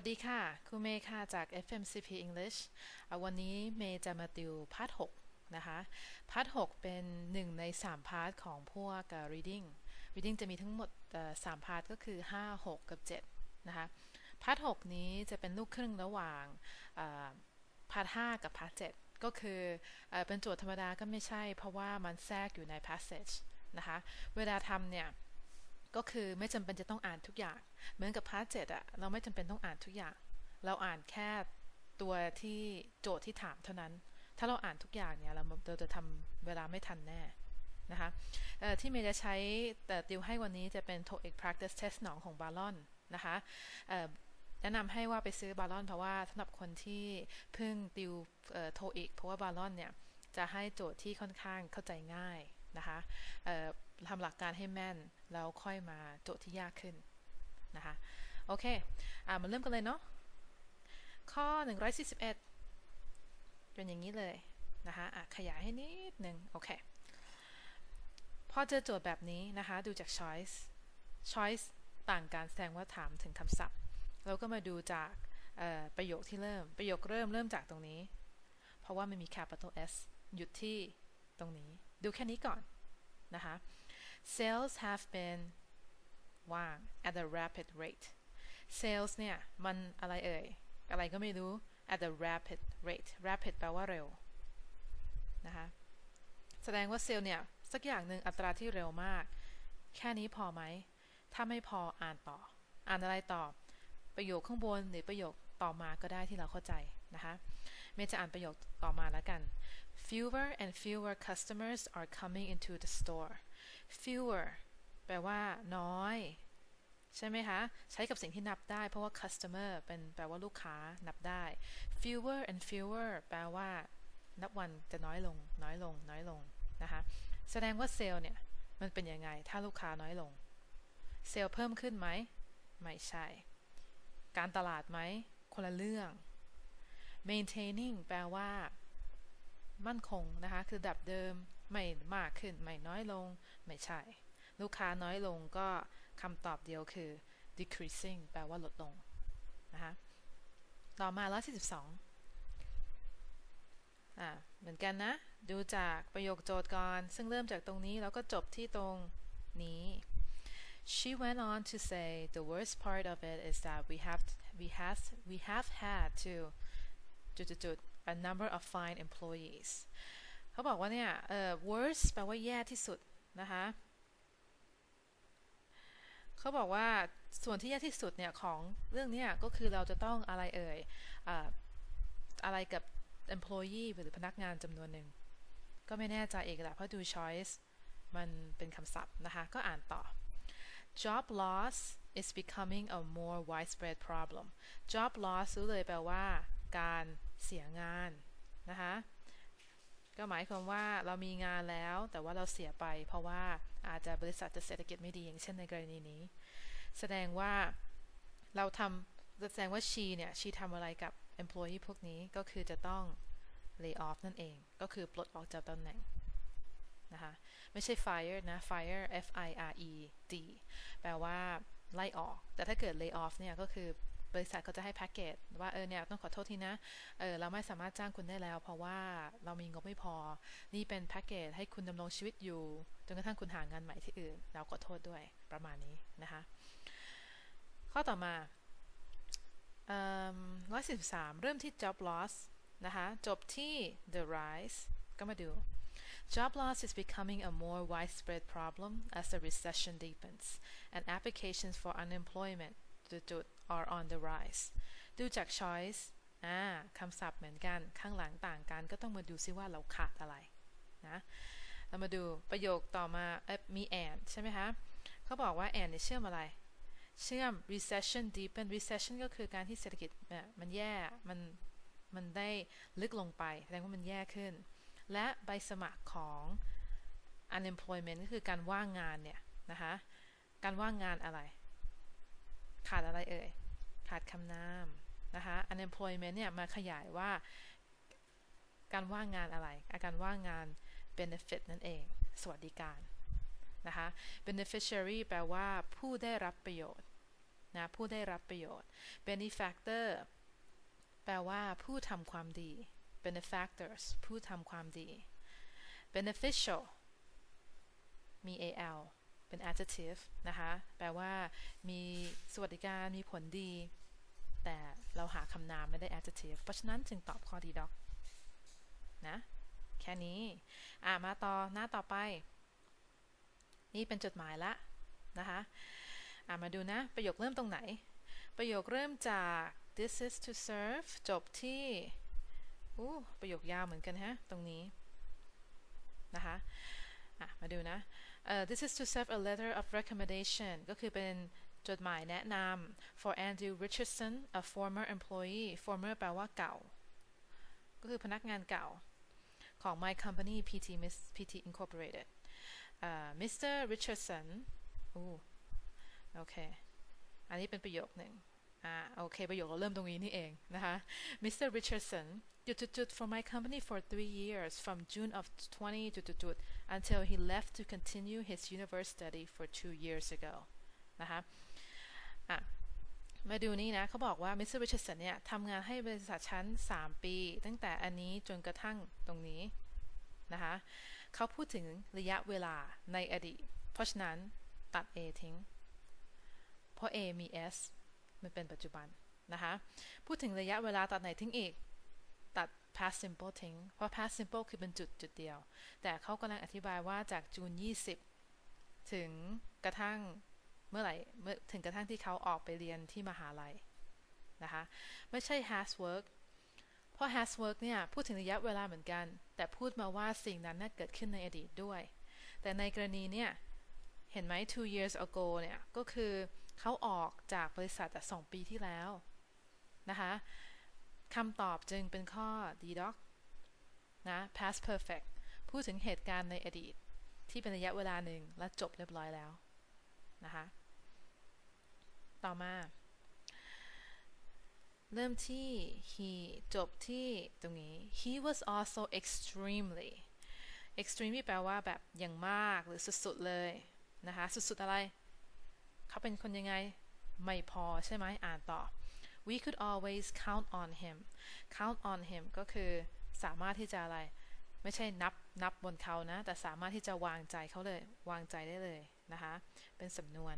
วัสดีค่ะครูเมย์ค่ะจาก FMCP English อะวันนี้เมย์จะมาติวพาร์ท6นะคะ พาร์ท6เป็นหนึ่งใน 3 พาร์ทของพวก reading reading จะมีทั้งหมด 3 พาร์ทก็คือ 5 6 กับ 7 นะคะ พาร์ท6นี้จะเป็นลูกครึ่งระหว่างพาร์ท5กับพาร์ท7ก็คือเอ่อเป็นโจทย์ธรรมดาก็ไม่ใช่ เพราะว่ามันแทรกอยู่ใน passage นะคะ เวลาทำเนี่ย ก็คือไม่จำเป็นจะต้องอ่านทุกอย่าง เหมือนกับพาร์ทเจ็ดอะเราไม่จำเป็นต้องอ่านทุกอย่าง เราอ่านแค่ตัวที่โจทย์ที่ถามเท่านั้น ถ้าเราอ่านทุกอย่างเนี่ยเราเราจะทำเวลาไม่ทันแน่นะคะที่เมย์จะใช้แต่ติวให้วันนี้จะเป็น TOEIC practice test หนองของบาลอนนะคะแนะนำให้ว่าไปซื้อบาลอนเพราะว่าสำหรับคนที่เพิ่งติวเอ่อ TOEIC เพราะว่าบาลอนเนี่ยจะให้โจทย์ที่ค่อนข้างเข้าใจง่ายนะคะทำหลักการให้แม่น แล้วค่อยมาโจทย์ที่ยากขึ้นนะคะโอเคอ่ามาเริ่มกันเลยเนาะข้อ 141 เป็นอย่างนี้เลยนะคะอะขยายให้นิดหนึ่งโอเคพอเจอโจทย์แบบนี้นะคะ ดูจาก choice choice ต่างการแสดงว่าถามถึงคำศัพท์ เราก็มาดูจากประโยคที่เริ่ม ประโยคเริ่มเริ่มจากตรงนี้ เพราะว่ามันมี capital S หยุดที่ตรงนี้ ดูแค่นี้ก่อนนะคะ sales have been ว่าง at a rapid rate sales เนี่ย มันอะไรเอ่ย อะไรก็ไม่รู้ at a rapid rate rapid แปลว่าเร็ว นะคะ แสดงว่าเซลล์เนี่ย สักอย่างหนึ่งอัตราที่เร็วมาก แค่นี้พอไหม ถ้าไม่พออ่านต่อ อ่านอะไรต่อ ประโยคข้างบนหรือประโยคต่อมาก็ได้ที่เราเข้าใจนะคะเมย์จะอ่านประโยคต่อมาแล้วกัน fewer and fewer customers are coming into the store fewer แปลว่าน้อย ใช่ไหมคะ ใช้กับสิ่งที่นับได้ เพราะว่า customer เป็นแปลว่าลูกค้านับได้ fewer and fewer แปลว่า นับวันจะน้อยลง น้อยลง น้อยลงนะคะแสดงว่าเซลล์เนี่ย มันเป็นยังไง ถ้าลูกค้าน้อยลง เซลล์เพิ่มขึ้นไหม ไม่ใช่ การตลาดไหม คนละเรื่อง maintaining แปลว่า มั่นคงนะคะ คือดับเดิม ไม่มากขึ้น ไม่น้อยลง ไม่ใช่ ลูกค้าน้อยลงก็คำตอบเดียวคือ decreasing แปลว่าลดลงนะคะต่อมา142อ่าเหมือนกันนะ ดูจากประโยคโจทย์ก่อน ซึ่งเริ่มจากตรงนี้ แล้วก็จบที่ตรงนี้ She went on to say the worst part of it is that we have we have we have had to จุดๆ a number of fine employees เขาบอกว่าเนี่ยเอ่อ worst แปลว่าแย่ที่สุดนะคะเขาบอกว่าส่วนที่แย่ที่สุดเนี่ยของเรื่องเนี้ยก็คือเราจะต้องอะไรเอ่ยออะไรกับ employee หรือพนักงานจำนวนหนึ่ง ก็ไม่แน่ใจเอกแหละเพราะดู choice มันเป็นคำศัพท์นะคะ ก็อ่านต่อ job loss is becoming a more widespread problem job loss รู้เลยแปลว่า การเสียงานนะคะ ก็หมายความว่าเรามีงานแล้ว แต่ว่าเราเสียไป เพราะว่าอาจจะบริษัทจะเศรษฐกิจไม่ดีอย่างเช่นในกรณีนี้ แสดงว่าเราทำแสดงว่า she เนี่ย she ทำอะไรกับ employee พวกนี้ก็คือจะต้อง lay off นั่นเอง ก็คือปลดออกจากตำแหน่งนะคะไม่ใช่ fire นะ fire f i r e d แปลว่าไล่ออก แต่ถ้าเกิด lay off เนี่ยก็คือ บริษัทเขาจะให้แพ็กเกจว่าเออเนี่ยต้องขอโทษทีนะเออเราไม่สามารถจ้างคุณได้แล้ว เพราะว่าเรามีงบไม่พอ นี่เป็นแพ็กเกจให้คุณดำรงชีวิตอยู่จนกระทั่งคุณหางานใหม่ที่อื่น เราขอโทษด้วยประมาณนี้นะคะข้อต่อมาร้อยสิบสามเริ่มที่ job loss นะคะจบที่ the rise ก็มาดู Job loss is becoming a more widespread problem as the recession deepens and applications for unemployment จุด are on the rise ดูจาก choice อ่าคำศัพท์เหมือนกันข้างหลังต่างกัน ก็ต้องมาดูซิว่าเราขาดอะไรนะเรามาดูประโยคต่อมาเอมี and ใช่ไหมคะเขาบอกว่า and เนี่ยเชื่อมอะไร เชื่อม recession deepen recession ก็คือการที่เศรษฐกิจมันแย่มันมันได้ลึกลงไปแสดงว่ามันแย่ขึ้น และใบสมัครของ unemployment ก็คือการว่างงานเนี่ยนะคะ การว่างงานอะไร ขาดอะไรเอ่ย ขาดคำนามนะคะ unemployment เนี่ยมาขยายว่าการว่างงานอะไร อาการว่างงาน benefit นั่นเอง สวัสดิการนะคะ beneficiary แปลว่าผู้ได้รับประโยชน์นะผู้ได้รับประโยชน์ benefactor แปลว่าผู้ทำความดี benefactors ผู้ทำความดี beneficial มี al เป็น adjective นะคะ แปลว่ามีสวัสดิการมีผลดี แต่เราหาคำนามไม่ได้ adjective เพราะฉะนั้นจึงตอบข้อดีด็อกนะ แค่นี้ อะ มาต่อหน้าต่อไป นี่เป็นจดหมายละนะคะ อะ มาดูนะ ประโยคเริ่มตรงไหน ประโยคเริ่มจาก this is to serve จบที่อู้ประโยคยาวเหมือนกันฮะ ตรงนี้ นะคะ อะ มาดูนะ uh, this is to serve a letter of recommendation ก็คือเป็นจดหมายแนะนำ for Andrew Richardson a former employee former แปลว่าเก่า ก็คือพนักงานเก่า ของ my company PT Miss PT Incorporated uh, Mr. Richardson อู้โอเค อันนี้เป็นประโยคหนึ่งอ่าโอเค ประโยคเราเริ่มตรงนี้นี่เองนะคะ Mr. Richardson จุดจุดจุด for my company for three years from June of 20 จุดจุดจุด until he left to continue his university study for two years ago นะคะอะมาดูนี่นะเขาบอกว่า Mr. Richardson เนี่ยทำงานให้บริษัทชั้น 3 ปี ตั้งแต่อันนี้จนกระทั่งตรงนี้นะคะเขาพูดถึงระยะเวลาในอดีต เพราะฉะนั้นตัด A ทิ้ง เพราะ A มี S มันเป็นปัจจุบันนะคะ พูดถึงระยะเวลาตัดไหนทิ้งอีก past simple ทิ้งเพราะ past simple คือเป็นจุดจุดเดียว แต่เขากำลังอธิบายว่าจากจูน 20 ถึงกระทั่งเมื่อไหร่เมื่อถึงกระทั่งที่เขาออกไปเรียนที่มหาลัยนะคะ ไม่ใช่ has work เพราะ has work เนี่ย พูดถึงระยะเวลาเหมือนกัน แต่พูดมาว่าสิ่งนั้นน่ะเกิดขึ้นในอดีตด้วย แต่ในกรณีเนี่ย เห็นไหม two years ago เนี่ย ก็คือเขาออกจากบริษัทแต่สองปีที่แล้วนะคะ คำตอบจึงเป็นข้อ d doc นะ past perfect พูดถึงเหตุการณ์ในอดีต ที่เป็นระยะเวลาหนึ่งและจบเรียบร้อยแล้วนะคะต่อมา เริ่มที่ he จบที่ตรงนี้ he was also extremely extremely แปลว่าแบบอย่างมากหรือสุดๆเลยนะคะ สุดๆอะไร เขาเป็นคนยังไง ไม่พอใช่ไหมอ่านต่อ we could always count on him count on him ก็คือสามารถที่จะอะไร ไม่ใช่นับนับบนเขานะ แต่สามารถที่จะวางใจเขาเลย วางใจได้เลยนะคะ เป็นสำนวน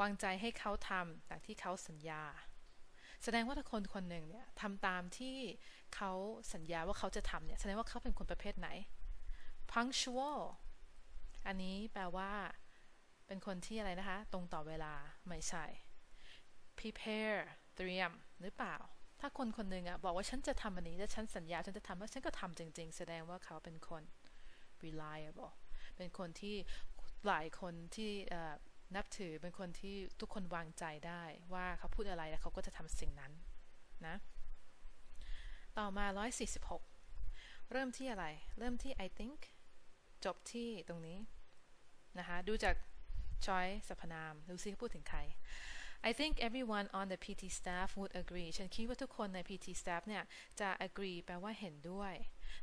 วางใจให้เขาทำแต่ที่เขาสัญญา แสดงว่าถ้าคนคนหนึ่งเนี่ยทำตามที่เขาสัญญาว่าเขาจะทำเนี่ย แสดงว่าเขาเป็นคนประเภทไหน punctual อันนี้แปลว่า เป็นคนที่อะไรนะคะ ตรงต่อเวลา ไม่ใช่ prepare เตรียมหรือเปล่า ถ้าคนคนหนึ่งอะบอกว่าฉันจะทำอันนี้แล้วฉันสัญญาฉันจะทำแล้วฉันก็ทำจริง ๆ แสดงว่าเขาเป็นคน reliable เป็นคนที่หลายคนที่นับถือเป็นคนที่ทุกคนวางใจได้ว่าเขาพูดอะไรแล้วเขาก็จะทำสิ่งนั้นนะต่อมา 146 เริ่มที่อะไร เริ่มที่ I think จบที่ตรงนี้นะคะ ดูจากช้อยสรรพนาม ดูซิเขาพูดถึงใคร I think everyone on the PT staff would agree ฉันคิดว่าทุกคนใน PT staff เนี่ย จะ agree แปลว่าเห็นด้วย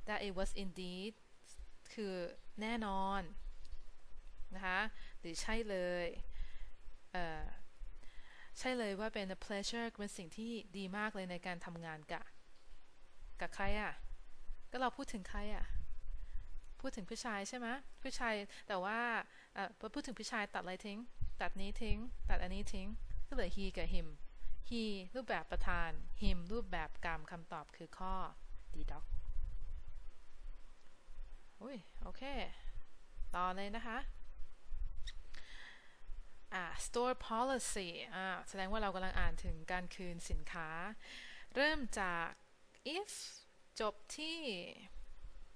that it was indeed คือแน่นอน นะคะหรือใช่เลยเใช่เลยว่าเป็น a pleasure เป็นสิ่งที่ดีมากเลยในการทำงานกับกับใครอะ่ะ ก็เราพูดถึงใครอะ่ะ พูดถึงผู้ชายใช่ไหมผู้ชายแต่ว่าเอ่อพูดถึงผู้ชายตัดอะไรทิ้ง ตัดนี้ทิ้ง ตัดอันนี้ทิ้ง ก็เหลือ he กับ him he รูปแบบประธาน him รูปแบบกรรมคำตอบคือข้อ d doc อุ้ยโอเค ต่อเลยนะคะอ่า store policy อ่าแสดงว่าเรากำลังอ่านถึงการคืนสินค้า เริ่มจาก if จบที่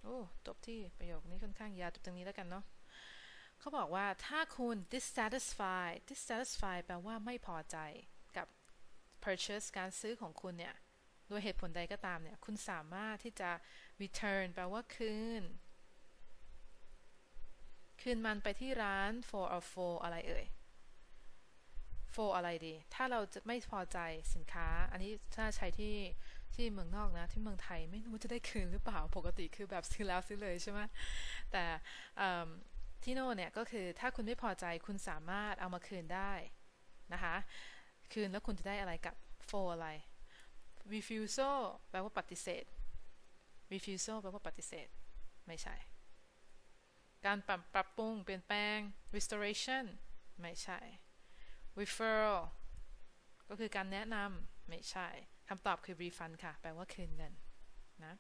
โอ้ จบที่ประโยคนี้ค่อนข้างยาวจบตรงนี้แล้วกันเนาะ เขาบอกว่าถ้าคุณ dissatisfied dissatisfied แปลว่าไม่พอใจกับ purchase การซื้อของคุณเนี่ยโดยเหตุผลใดก็ตามเนี่ย คุณสามารถที่จะ return แปลว่าคืน คืนมันไปที่ร้าน for or for อะไรเอ่ย for อะไรดี ถ้าเราจะไม่พอใจสินค้า อันนี้ถ้าใช้ที่ที่เมืองนอกนะ ที่เมืองไทยไม่รู้จะได้คืนหรือเปล่า ปกติคือแบบซื้อแล้วซื้อเลยใช่ไหมแต่ ที่โน่เนี่ยก็คือถ้าคุณไม่พอใจคุณสามารถเอามาคืนได้นะคะ คืนแล้วคุณจะได้อะไรกับ for อะไร refusal แปลว่าปฏิเสธ refusal แปลว่าปฏิเสธ ไม่ใช่ การปรับปรับปรุงเปลี่ยนแปลง restoration ไม่ใช่ referral ก็คือการแนะนำไม่ใช่คำตอบคือ refund ค่ะ แปลว่าคืนเงินนะ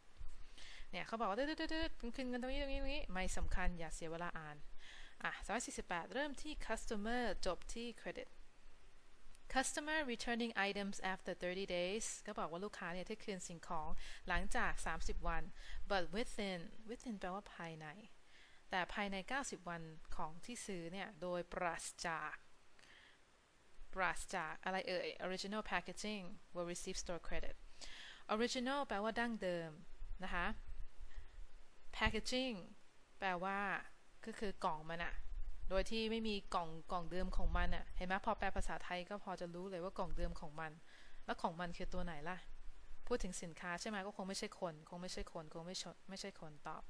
เนี่ยเขาบอกว่าดืดๆๆคืนเงินตรงนี้ตรงนี้ตรงนี้ไม่สำคัญอย่าเสียเวลาอ่านอะ148 เริ่มที่ customer จบที่ credit customer returning items after 30 days ก็บอกว่าลูกค้าเนี่ยที่คืนสิ่งของหลังจาก 30 วัน but within within แปลว่าภายใน แต่ภายใน 90 วันของที่ซื้อเนี่ย โดยปราศจากปราศจากอะไรเอ่ย original packaging will receive store credit original แปลว่าดั้งเดิมนะคะ packaging แปลว่าก็คือกล่องมันอะโดยที่ไม่มีกล่องกล่องเดิมของมันอะเห็นไหมพอแปลภาษาไทยก็พอจะรู้เลยว่ากล่องเดิมของมัน แล้วของมันคือตัวไหนล่ะ พูดถึงสินค้าใช่ไหมก็คงไม่ใช่คน คงไม่ใช่คน คงไม่ใช่ไม่ใช่คนตอบ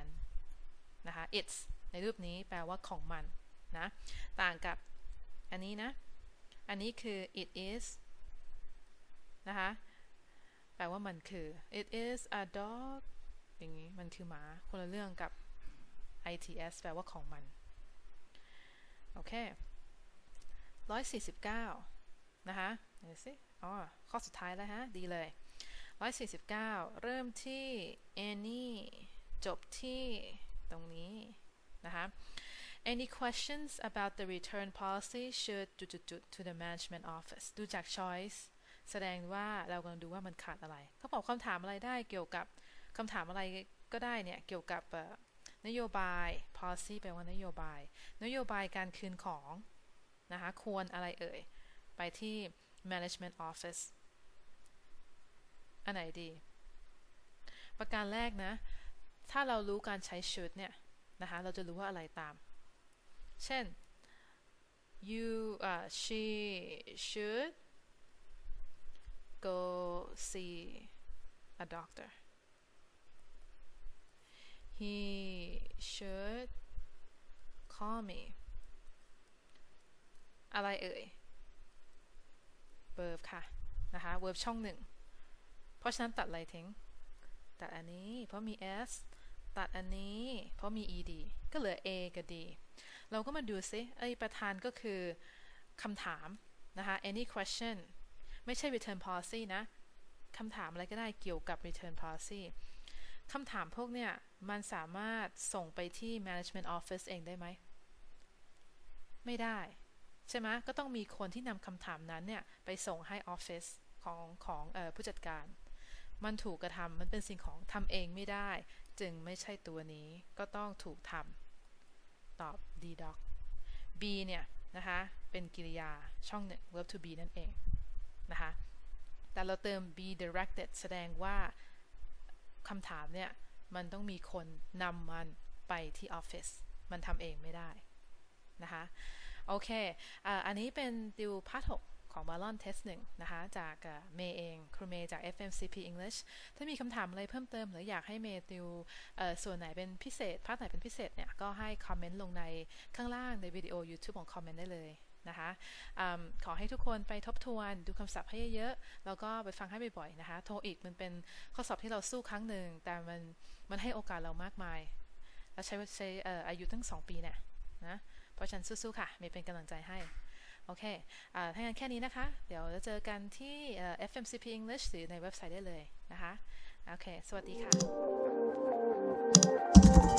an นะคะ it's ในรูปนี้แปลว่าของมันนะ ต่างกับอันนี้นะ อันนี้คือ it is นะคะ แปลว่ามันคือ it is a dog อย่างนี้มันคือหมาคนละเรื่องกับ its แปลว่าของมัน โอเค 149 นะคะเดี๋ยวสิอ๋อข้อสุดท้ายแล้วฮะ ดีเลย 149 เริ่มที่ any จบที่ตรงนี้ นะคะ Any questions about the return policy should จุดๆ to the management office ดูจาก choice แสดงว่าเรากำลังดูว่ามันขาดอะไร เขาบอกคำถามอะไรได้เกี่ยวกับ คำถามอะไรก็ได้เนี่ยเกี่ยวกับนโยบาย policy แปลว่านโยบาย นโยบายการคืนของนะคะควรอะไรเอ่ย ไปที่ management office อันไหนดี ประการแรกนะ ถ้าเรารู้การใช้ should เนี่ยนะคะเราจะรู้ว่าอะไรตาม เช่น you uh, she should go see a doctor he should call me อะไรเอ่ย verb ค่ะ นะคะ verb ช่องหนึ่ง เพราะฉะนั้นตัดอะไรทิ้ง ตัดอันนี้ เพราะมี s ตัดอันนี้ เพราะมี ed ก็เหลือ a กับ d เราก็มาดูซิไอ้ประธานก็คือคำถาม นะคะ any question ไม่ใช่ return policy นะ คำถามอะไรก็ได้เกี่ยวกับ return policy คำถามพวกเนี่ย มันสามารถส่งไปที่ management office เองได้ไหม ไม่ได้ ใช่ไหมก็ต้องมีคนที่นำคำถามนั้นเนี่ย ไปส่งให้ office ของของอผู้จัดการ มันถูกกระทำมันเป็นสิ่งของทำเองไม่ได้ จึงไม่ใช่ตัวนี้ก็ต้องถูกทำตอบ d doc b เนี่ยนะคะ เป็นกริยาช่องหนึ่ง verb to be นั่นเองนะคะ แต่เราเติม be directed แสดงว่าคำถามเนี่ย มันต้องมีคนนำมันไปที่ออฟฟิศมันทำเองไม่ได้นะคะ โอเคอันนี้เป็นดิวพาร์ทหของ Ballon Test 1นะคะ จากเมย์เอง ครูเมย์จาก FMCP English ถ้ามีคำถามอะไรเพิ่มเติม หรืออยากให้เมย์ดิวส่วนไหนเป็นพิเศษพาร์ทไหนเป็นพิเศษเนี่ย ก็ให้คอมเมนต์ลงในข้างล่างในวิดีโอ YouTube ของคอมเมนต์ได้เลยนะคะอขอให้ทุกคนไปทบทวนดูคำศัพท์ให้เยอะๆ แล้วก็ไปฟังให้บ่อยๆ นะคะ โทรอีกมันเป็นข้อสอบที่เราสู้ครั้งหนึ่ง แต่มัน มันให้โอกาสเรามากมาย เราใช้ใช้อายุตั้ง 2 ปีเนี่ยนะ เพราะฉันสู้ๆค่ะ มีเป็นกำลังใจให้ โอเคอถ้างั้นแค่นี้นะคะ เดี๋ยวจะเจอกันที่ FMCP English หรือในเว็บไซต์ได้เลยนะคะ โอเค สวัสดีค่ะ